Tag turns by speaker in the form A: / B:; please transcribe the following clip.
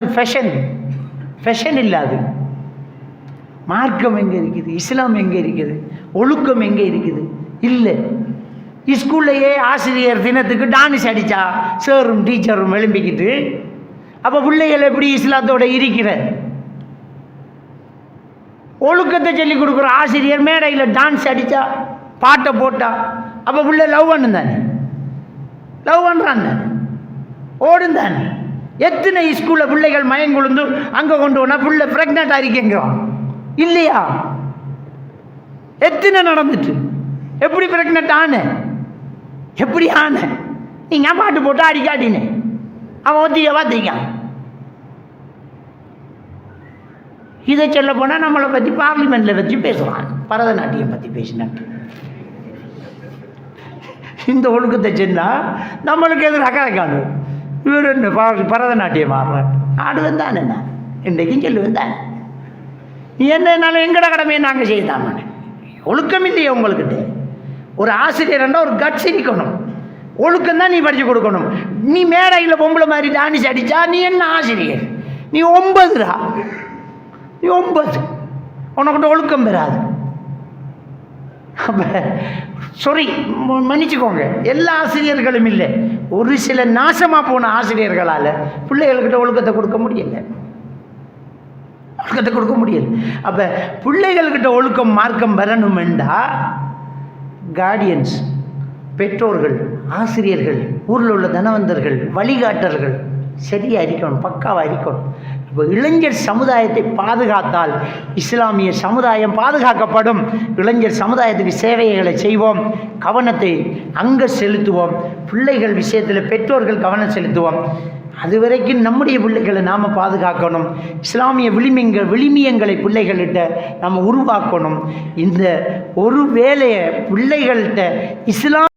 A: Fashion fashion இல்லாது. மார்க்கம் எங்கே இருக்குது? இஸ்லாம் எங்கே இருக்குது? ஒழுக்கம் எங்கே இருக்குது? இல்லை. ஸ்கூல்லையே ஆசிரியர் தினத்துக்கு டான்ஸ் அடித்தா சேரும் டீச்சரும் எழும்பிக்கிட்டு அப்போ பிள்ளைகள் எப்படி இஸ்லாத்தோட இருக்கிற? ஒழுக்கத்தை சொல்லி கொடுக்குற ஆசிரியர் மேடையில் டான்ஸ் அடித்தா பாட்டை போட்டா அப்போ பிள்ளை லவ் பண்ணுந்தானே லவ் பண்ணுறான் தானே? ஓடும் தானே? எத்தனை ஸ்கூலில் பிள்ளைகள் மயங்குழுந்து அங்கே கொண்டு போனால் பிள்ளை ப்ரெக்னென்ட் ஆகிருக்கேங்கிறான் இல்லையா? எத்தனை நடந்துட்டு எப்படி ப்ரெக்னென்ட் ஆன? எப்படி ஆன? நீங்கள் பாட்டு போட்டு அடிக்காட்டினே அவன் ஒத்திய பார்த்தீங்க இதை சொல்ல போனால் நம்மளை பற்றி பார்லிமெண்ட்டில் வச்சு பேசுவான். பரதநாட்டியம் பற்றி பேசினான். இந்த ஒழுக்கத்தை செஞ்சால் நம்மளுக்கு எதிராக கலைக்காணும் இவர் என்ன பரதநாட்டியம்? ஆடுறார் ஆடுவன் தான் என்ன இன்றைக்கும் சொல்லுவேன் தான். நீ எங்கட கடமையை நாங்கள் செய்தாமே ஒழுக்கம் இல்லையே உங்கள்கிட்ட. ஒரு ஆசிரியர்ன்றா ஒரு கட்ஸ் இருக்கணும். ஒழுக்கம் தான் நீ படித்து கொடுக்கணும். நீ மேடையில் பொம்பளை மாதிரி டான்ஸ் அடித்தா நீ என்ன ஆசிரியர்? நீ ஒன்பதுடா நீ ஒன்பது. உனக்கிட்ட ஒழுக்கம் பெறாது அப்போ சாரி மன்னிச்சுக்கோங்க. எல்லா ஆசிரியர்களும் இல்லை. ஒரு சில நாசமாக போன ஆசிரியர்களால் பிள்ளைகள்கிட்ட ஒழுக்கத்தை கொடுக்க முடியல. ஒழுக்கத்தை கொடுக்க முடியல. அப்போ பிள்ளைகள்கிட்ட ஒழுக்கம் மார்க்கம் வரணுமெண்டா கார்டியன்ஸ் பெற்றோர்கள் ஆசிரியர்கள் ஊரில் உள்ள தனவந்தர்கள் வழிகாட்டர்கள் சரியாக இருக்கணும் பக்காவாக இருக்கணும். இப்போ இளைஞர் சமுதாயத்தை பாதுகாத்தால் இஸ்லாமிய சமுதாயம் பாதுகாக்கப்படும். இளைஞர் சமுதாயத்துக்கு சேவைகளை செய்வோம். கவனத்தை அங்கே செலுத்துவோம். பிள்ளைகள் விஷயத்தில் பெற்றோர்கள் கவனம் செலுத்துவோம். அது வரைக்கும் நம்முடைய பிள்ளைகளை நாம் பாதுகாக்கணும். இஸ்லாமிய விளிமியங்கள் விளிமியங்களை பிள்ளைகள்கிட்ட நம்ம உருவாக்கணும். இந்த ஒரு வேலையை பிள்ளைகள்கிட்ட இஸ்லாம்